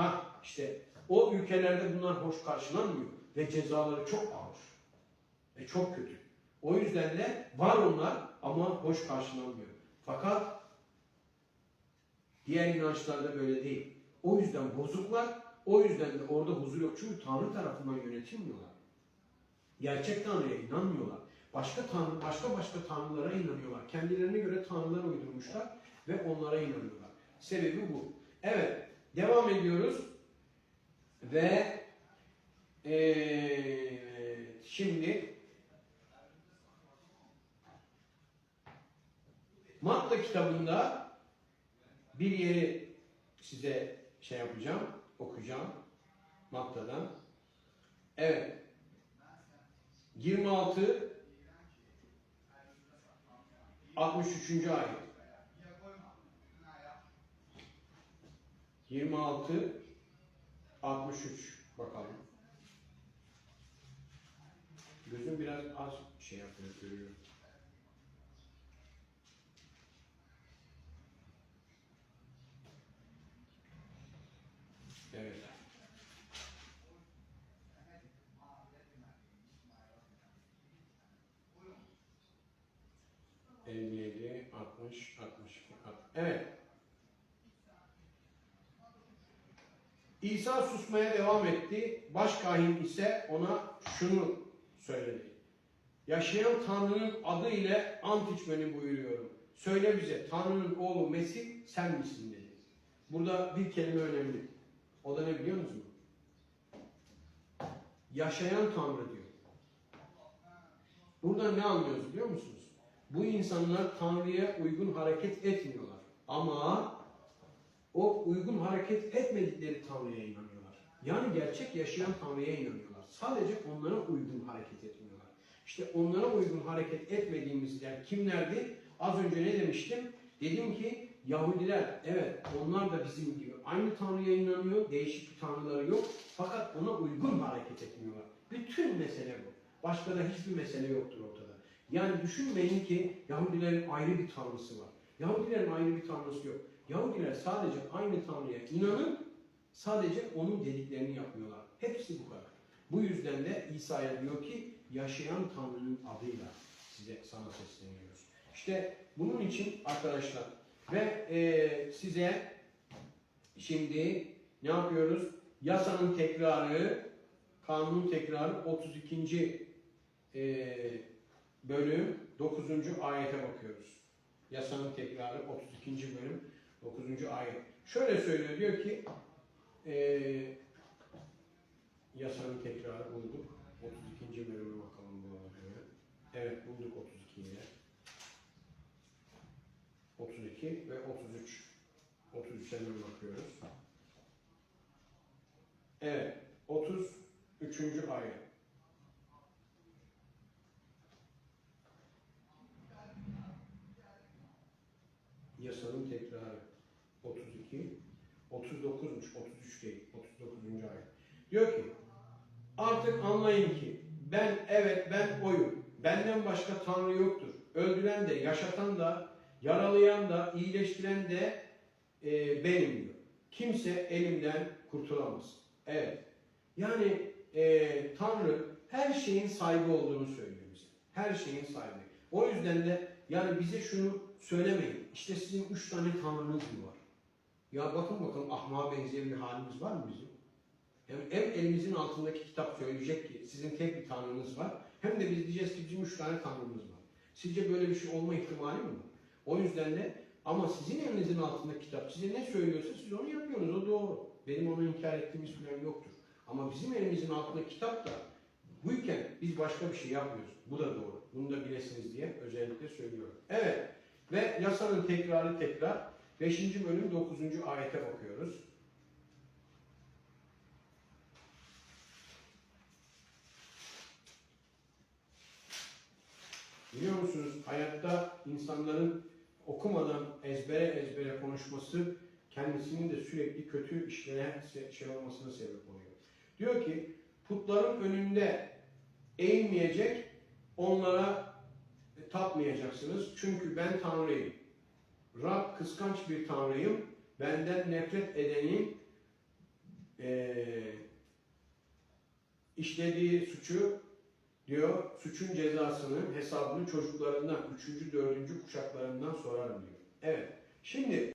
Ha işte o ülkelerde bunlar hoş karşılanmıyor ve cezaları çok ağır ve çok kötü. O yüzden de var onlar ama hoş karşılanmıyor. Fakat diğer inançlarda böyle değil. O yüzden bozuklar, o yüzden de orada huzur yok. Çünkü Tanrı tarafından yönetilmiyorlar. Gerçek Tanrı'ya inanmıyorlar. Başka tanrı, başka başka tanrılara inanıyorlar. Kendilerine göre tanrılar uydurmuşlar ve onlara inanıyorlar. Sebebi bu. Evet, devam ediyoruz. Ve eee, şimdi Matta kitabında bir yeri size şey yapacağım, okuyacağım Matta'dan. Evet. 26 63. ayet. 26 63 bakalım. Gözüm biraz az şey yapıyor görüyorum. Evet. Elli yedi, altmış, altmış Evet. İsa susmaya devam etti. Başkahin ise ona şunu söyledi. Yaşayan Tanrı'nın adı ile ant içmeni buyuruyorum. Söyle bize Tanrı'nın oğlu Mesih sen misin dedi. Burada bir kelime önemli. O da ne biliyor musunuz? Yaşayan Tanrı diyor. Burada ne anlıyoruz biliyor musunuz? Bu insanlar Tanrı'ya uygun hareket etmiyorlar. Ama o uygun hareket etmedikleri Tanrı'ya inanıyorlar. Yani gerçek yaşayan Tanrı'ya inanıyorlar. Sadece onlara uygun hareket etmiyorlar. İşte onlara uygun hareket etmediğimiz yer kimlerdi? Az önce ne demiştim? Dedim ki Yahudiler, evet onlar da bizim gibi aynı Tanrı'ya inanıyor, değişik bir Tanrıları yok. Fakat ona uygun hareket etmiyorlar. Bütün mesele bu. Başka da hiçbir mesele yoktur ortada. Yani düşünmeyin ki Yahudilerin ayrı bir Tanrısı var. Yahudilerin ayrı bir Tanrısı yok. Yahudiler sadece aynı Tanrı'ya inanıp sadece onun dediklerini yapıyorlar. Hepsi bu kadar. Bu yüzden de İsa'ya diyor ki yaşayan Tanrı'nın adıyla size sana sesleniyoruz. İşte bunun için arkadaşlar ve e, size şimdi ne yapıyoruz? Yasanın tekrarı, kanunun tekrarı 32. E, bölüm 9. ayete bakıyoruz. Yasanın tekrarı 32. bölüm 9. ayet. Şöyle söylüyor diyor ki e, yasanın tekrarı bulduk. 32. bölüme bakalım bu arada. Evet bulduk 32'yi. 32 ve 33. 33'e hemen bakıyoruz. Evet 33. ayet. Yasanın tekrarı 32 39'muş 33 değil 39. ayet. Diyor ki artık anlayın ki ben evet ben oyum. Benden başka Tanrı yoktur. Öldüren de yaşatan da yaralayan da iyileştiren de e, benim diyor. Kimse elimden kurtulamaz. Evet. Yani e, Tanrı her şeyin sahibi olduğunu söylüyor bize. Her şeyin sahibi. O yüzden de yani bize şunu söylemeyin. İşte sizin üç tane tanrınız mı var? Ya bakın bakalım ahmağa benzeyen bir halimiz var mı bizim? Yani hem elimizin altındaki kitap söyleyecek ki sizin tek bir tanrınız var. Hem de biz diyeceğiz ki bizim üç tane tanrımız var. Sizce böyle bir şey olma ihtimali mi var? O yüzden de ama sizin elinizin altındaki kitap size ne söylüyorsa siz onu yapıyorsunuz. O doğru. Benim onu inkar ettiğimiz falan yoktur. Ama bizim elimizin altındaki kitap da buyken biz başka bir şey yapmıyoruz. Bu da doğru. Bunu da bilesiniz diye özellikle söylüyorum. Evet. Ve yasanın tekrarı tekrar 5. bölüm 9. ayete bakıyoruz. Biliyor musunuz hayatta insanların okumadan ezbere ezbere konuşması kendisinin de sürekli kötü işlere şey olmasına sebep oluyor. Diyor ki putların önünde eğilmeyecek, Onlara e, tapmayacaksınız. Çünkü ben Tanrıyım. Rab kıskanç bir Tanrıyım. Benden nefret edeni e, işlediği suçu diyor, suçun cezasını, hesabını çocuklarından, üçüncü, dördüncü kuşaklarından sorarım diyor. Evet, şimdi